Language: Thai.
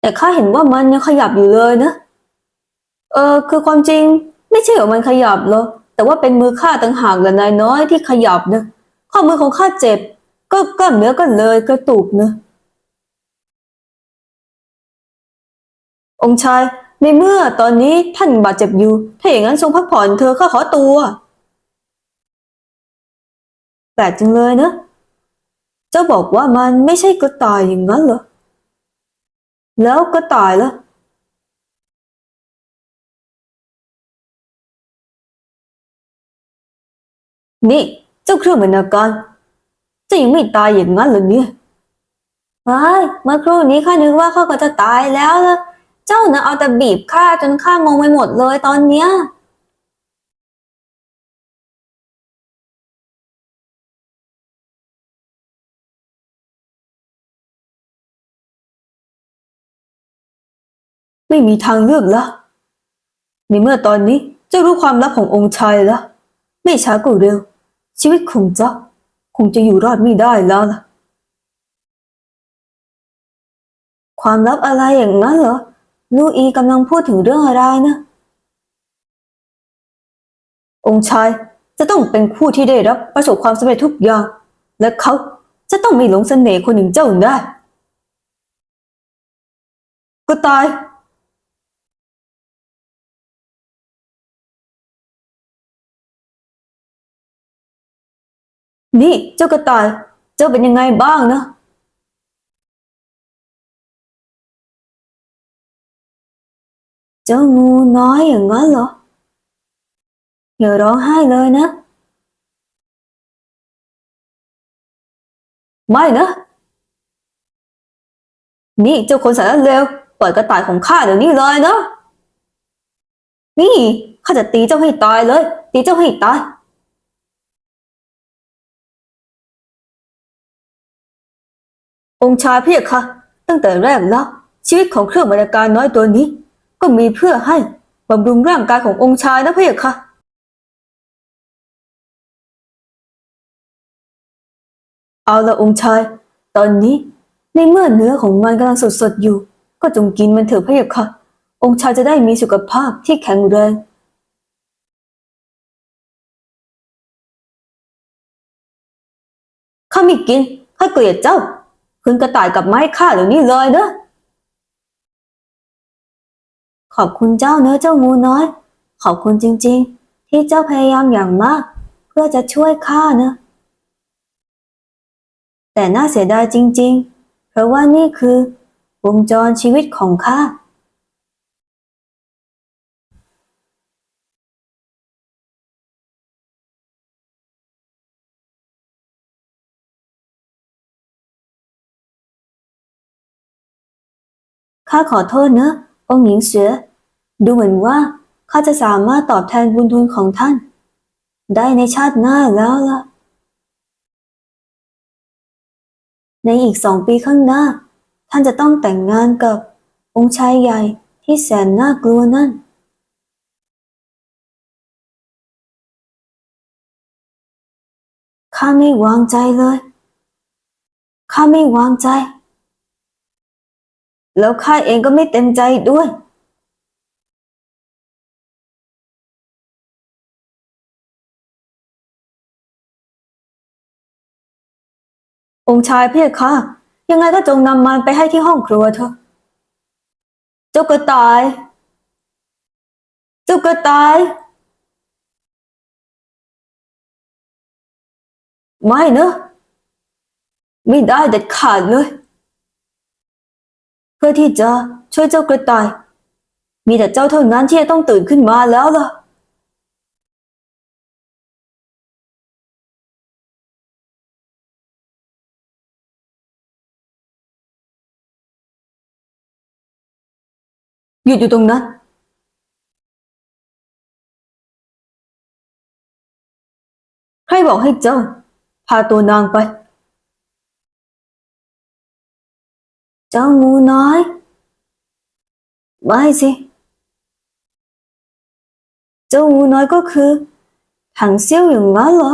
แต่ข้าเห็นว่ามันยังขยับอยู่เลยนะ เออ คือความจริง ไม่ใช่ว่ามันขยับหรอกแต่ว่าเป็นมือข้าต่างหากแหละนายน้อยที่ขยับนะข้อมือของข้าเจ็บ ก็กล้ามเนื้อก็เลยกระตุกนะ องชาย ในเมื่อตอนนี้ท่านบาดเจ็บอยู่ ถ้าอย่างนั้นทรงพักผ่อนเธอะข้าขอตัวแปลกจังเลยนะ เจ้าบอกว่ามันไม่ใช่กระต่ายอย่างนั้นเหรอ แล้วก็ตายแล้วนี่เจ้าเครื่องบรรณาการจะยังไม่ตายอย่างนั้นเหรอเนี่ยไอ้เมื่อครู่นี้ข้านึกว่าข้าก็จะตายแล้วละเจ้าน่ะเอาแต่บีบข้าจนข้างงไปหมดเลยตอนเนี้ย ไม่มีทางเลือกล้วในเมื่อตอนนี้เจ้ารู้ความลับขององค์ชายล้วไม่ช้าก็เร็ว ชีวิตของเจ้าคงจะอยู่รอดไม่ได้แล้วล่ะ ความลับอะไรอย่างนั้นเหรอ ลูอีกำลังพูดถึงเรื่องอะไรนะ องค์ชายจะต้องเป็นผู้ที่ได้รับประสบความสำเร็จทุกอย่าง และเขาจะต้องม่หลงเสน่ห์คนอย่างเจ้าได้ ก็ตาย นี่เจ้ากระต่าย เจ้าเป็นยังไงบ้างนะ เจ้างูน้อยอย่างนั้นเหรอ อย่าร้องไห้เลยนะ ไม่นะ นี่เจ้าคนสารเลวปล่อยกระต่ายของข้าเดี๋ยวนี้เลยนะ นี่ข้าจะตีเจ้าให้ตายเลย ตีเจ้าให้ตาย องค์ชายพียกคะตั้งแต่แรกแล้ว ชีวิตของเครื่องบรรณาการน้อยตัวนี้ ก็มีเพื่อให้บำรุงร่างกายขององค์ชายนะพียกคะเอาละองค์ชาย ตอนนี้ในเมื่อเนื้อของมันกำลังสดๆอยู่ ก็จงกินมันเถอะพียกคะองค์ชายจะได้มีสุขภาพที่แข็งแรงข้าไม่กินข้าเกลียดเจ้า คืนกระต่ายกับไม้ข้าเดี๋ยวนี้เลยเนอะขอบคุณเจ้าเนื้อะเจ้างูน้อย ขอบคุณจริง ๆ ที่เจ้าพยายามอย่างมาก เพื่อจะช่วยข้าเนะแต่น่าเสียดายจริง ๆ เพราะว่านี่คือ วงจรชีวิตของข้า ข้าขอโทษนะ องค์หญิงเสือ ดูเหมือนว่าข้าจะสามารถตอบแทนบุญทุนของท่าน ได้ในชาติหน้าแล้วล่ะ ในอีกสองปีข้างหน้า ท่านจะต้องแต่งงานกับองค์ชายใหญ่ที่แสนน่ากลัวนั่น ข้าไม่วางใจเลย ข้าไม่วางใจ แล้วข้าเองก็ไม่เต็มใจด้วยองค์ชายเพียค่ะ ยังไงก็จงนำมันไปให้ที่ห้องครัวเถอะ เจ้ากระต่าย เจ้ากระต่าย ไม่นะไม่ได้เด็ดขาดเลย เพื่อที่จะช่วยเจ้ากระต่าย มีแต่เจ้าเท่านั้นที่จะต้องตื่นขึ้นมาแล้วล่ะ หยุดอยู่ตรงนั้นใครบอกให้เจ้า พาตัวนางไป เจ้างูน้อยไม่สิ เจ้างูน้อยก็คือถังเซี่ยวอย่างนั้นเหรอ